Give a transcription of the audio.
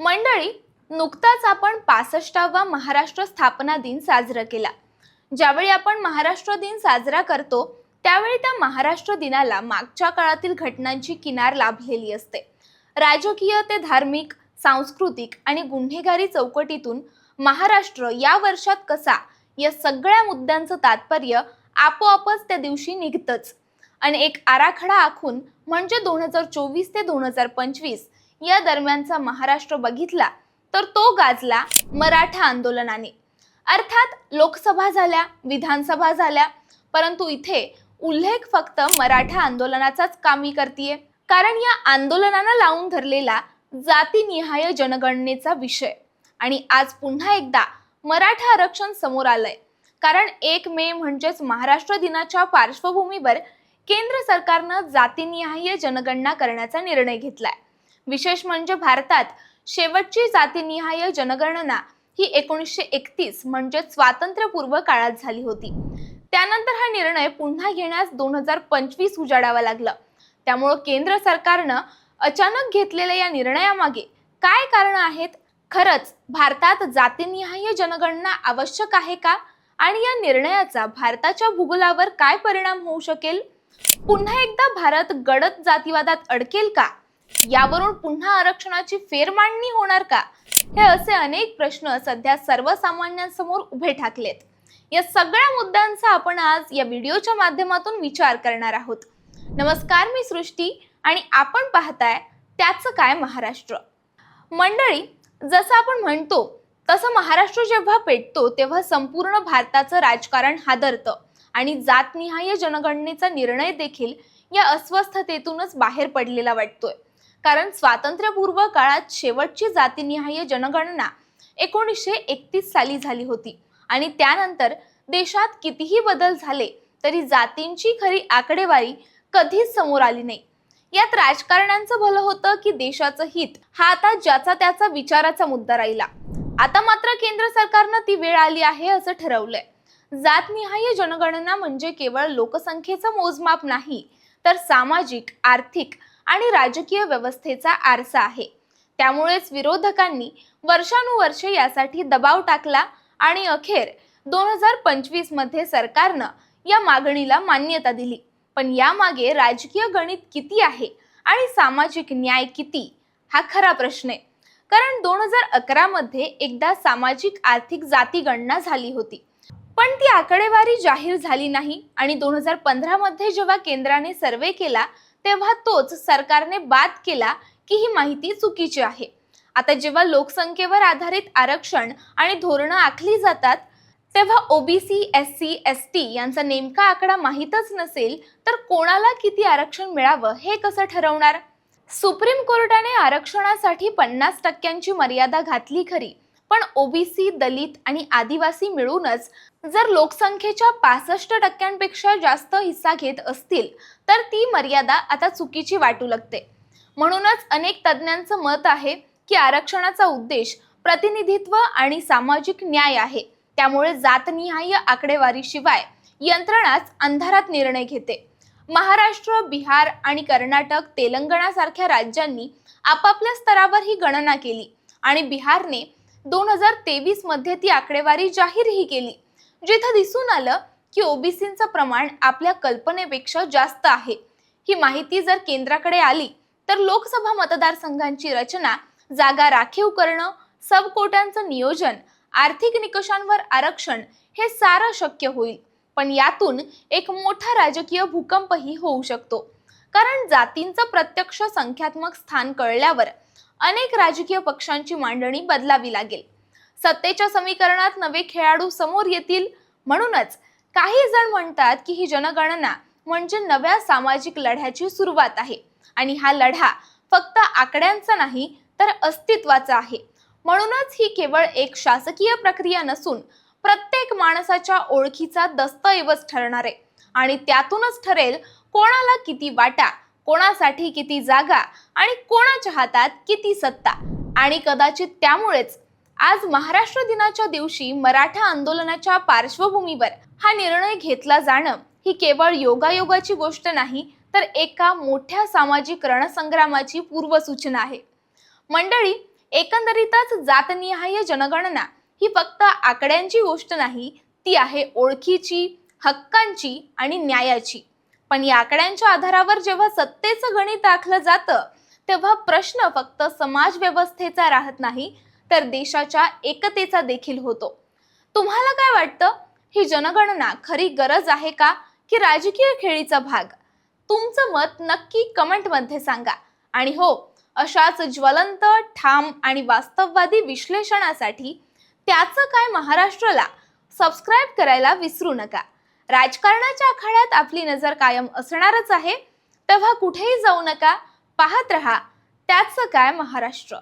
मंडळी नुकताच आपण पासष्टावा महाराष्ट्र स्थापना दिन साजरा केला. ज्यावेळी आपण महाराष्ट्र दिन साजरा करतो त्यावेळी त्या महाराष्ट्र दिनाला मागच्या काळातील घटनांची किनार लाभलेली असते. राजकीय ते धार्मिक सांस्कृतिक आणि गुन्हेगारी चौकटीतून महाराष्ट्र या वर्षात कसा या सगळ्या मुद्द्यांचं तात्पर्य आपोआपच त्या दिवशी निघतंच. आणि एक आराखडा आखून म्हणजे दोन हजार चोवीस ते दोन हजार पंचवीस या दरम्यानचा महाराष्ट्र बघितला तर तो गाजला मराठा आंदोलनाने. अर्थात लोकसभा झाल्या विधानसभा झाल्या परंतु इथे उल्लेख फक्त मराठा आंदोलनाचाच कामी करतीये. कारण या आंदोलनाला लावून धरलेला जातीनिहाय जनगणनेचा विषय. आणि आज पुन्हा एकदा मराठा आरक्षण समोर आलंय. कारण एक मे म्हणजेच महाराष्ट्र दिनाच्या पार्श्वभूमीवर केंद्र सरकारनं जातीनिहाय जनगणना करण्याचा निर्णय घेतलाय. विशेष म्हणजे भारतात शेवटची जातीनिहाय जनगणना ही एकोणीसशे एकतीस म्हणजे स्वातंत्र्यपूर्व काळात झाली होती. त्यानंतर हा निर्णय पुन्हा घेण्यास दोन हजार पंचवीस उजाडावा लागला. त्यामुळं केंद्र सरकारनं अचानक घेतलेल्या या निर्णयामागे काय कारण आहेत? खरंच भारतात जातीनिहाय जनगणना आवश्यक आहे का? आणि या निर्णयाचा भारताच्या भूगोलावर काय परिणाम होऊ शकेल? पुन्हा एकदा भारत गडद जातीवादात अडकेल का? यावरून पुन्हा आरक्षणाची फेरमांडणी होणार का? हे असे अनेक प्रश्न सध्या सर्वसामान्यांसमोर उभे ठाकलेत. या सगळ्या मुद्द्यांचा आपण आज या व्हिडिओच्या माध्यमातून विचार करणार आहोत. नमस्कार मी सृष्टी आणि आपण पाहताय त्याचं काय महाराष्ट्र. मंडळी जसं आपण म्हणतो तसं महाराष्ट्र जेव्हा पेटतो तेव्हा संपूर्ण भारताचं राजकारण हादरतं आणि जातनिहाय जनगणनेचा निर्णय देखील या अस्वस्थतेतूनच बाहेर पडलेला वाटतोय. कारण स्वातंत्र्यपूर्व काळात शेवटची जातीनिहाय जनगणना एकोणीसशे एकतीस साली झाली होती. आणि त्यानंतर देशात कितीही बदल झाले तरी जातींची खरी आकडेवारी कधीच समोर आली नाही. यात राजकारण्यांचं भलं होतं की देशाचं हित हा आता ज्याचा त्याचा विचाराचा मुद्दा राहिला. आता मात्र केंद्र सरकारनं ती वेळ आली आहे असं ठरवलंय. जातनिहाय जनगणना म्हणजे केवळ लोकसंख्येचं मोजमाप नाही तर सामाजिक आर्थिक आणि राजकीय व्यवस्थेचा आरसा आहे. त्यामुळेच विरोधकांनी वर्षानुवर्षे यासाठी दबाव टाकला आणि अखेर दोन हजार पंचवीसमध्ये सरकारनं या मागणीला मान्यता दिली. पण यामागे राजकीय गणित किती आहे आणि सामाजिक न्याय किती हा खरा प्रश्न आहे. कारण दोन हजार अकरामध्ये एकदा सामाजिक आर्थिक जाती गणना झाली होती. पण ती आकडेवारी जाहीर झाली नाही आणि दोन हजार पंधरामध्ये जेव्हा केंद्राने सर्वे केला तेव्हा तोच सरकारने बाद केला की ही माहिती चुकीची आहे. आता जेव्हा लोकसंख्येवर आधारित आरक्षण आणि धोरणं आखली जातात तेव्हा OBC S C S T यांचा नेमका आकडा माहीतच नसेल तर कोणाला किती आरक्षण मिळावं हे कसं ठरवणार? सुप्रीम कोर्टाने आरक्षणासाठी पन्नास टक्क्यांची मर्यादा घातली खरी. पण ओबीसी दलित आणि आदिवासी मिळूनच जर लोकसंख्येच्या पासष्ट टक्क्यांपेक्षा जास्त हिस्सा घेत असतील तर ती मर्यादा आता चुकीची वाटू लागते. म्हणूनच अनेक तज्ज्ञांचं मत आहे की आरक्षणाचा उद्देश प्रतिनिधित्व आणि सामाजिक न्याय आहे. त्यामुळे जातनिहाय आकडेवारीशिवाय यंत्रणाच अंधारात निर्णय घेते. महाराष्ट्र बिहार आणि कर्नाटक तेलंगणासारख्या राज्यांनी आपापल्या स्तरावर ही गणना केली आणि बिहारने दोन हजार तेवीसमध्ये ती आकडेवारी जाहीरही केली. जिथं दिसून आलं की ओबीसींचं प्रमाण आपल्या कल्पनेपेक्षा जास्त आहे. ही माहिती जर केंद्राकडे आली तर लोकसभा मतदारसंघांची रचना जागा राखीव करणं सबकोट्यांचं नियोजन आर्थिक निकषांवर आरक्षण हे सारं शक्य होईल. पण यातून एक मोठा राजकीय भूकंपही होऊ शकतो. कारण जातींचं प्रत्यक्ष संख्यात्मक स्थान कळल्यावर अनेक राजकीय पक्षांची मांडणी बदलावी लागेल. सत्तेच्या समीकरणात नवे खेळाडू समोर येतील म्हणूनच काही जण म्हणतात की ही जनगणना म्हणजे नव्या सामाजिक लढ्याची सुरुवात आहे. आणि हा लढा फक्त आकड्यांचा नाही तर अस्तित्वाचा आहे. म्हणूनच ही केवळ एक शासकीय प्रक्रिया नसून प्रत्येक माणसाच्या ओळखीचा दस्तऐवज ठरणार आहे. आणि त्यातूनच ठरेल कोणाला किती वाटा कोणासाठी किती जागा आणि कोणाच्या हातात किती सत्ता? आणि कदाचित त्यामुळेच आज महाराष्ट्र दिनाच्या दिवशी मराठा आंदोलनाच्या पार्श्वभूमीवर हा निर्णय घेतला जाणं ही केवळ योगायोगाची गोष्ट नाही तर एका मोठ्या सामाजिक रणसंग्रामाची पूर्वसूचना आहे. मंडळी एकंदरीतच जातनिहाय जनगणना ही फक्त आकड्यांची गोष्ट नाही ती आहे ओळखीची हक्कांची आणि न्यायाची. पण या आकड्यांच्या आधारावर जेव्हा सत्तेचं गणित आखलं जातं तेव्हा प्रश्न फक्त समाज व्यवस्थेचा राहत नाही तर देशाच्या एकतेचा देखील होतो. तुम्हाला काय वाटतं? ही जनगणना खरी गरज आहे का? की राजकीय खेळीचा भाग? तुमचं मत नक्की कमेंटमध्ये सांगा. आणि हो अशाच ज्वलंत ठाम आणि वास्तववादी विश्लेषणासाठी त्याचं काय महाराष्ट्राला सबस्क्राईब करायला विसरू नका. राजकारणाच्या आखाड्यात आपली नजर कायम असणारच आहे. तेव्हा कुठेही जाऊ नका पाहत रहा. त्याचं काय महाराष्ट्र?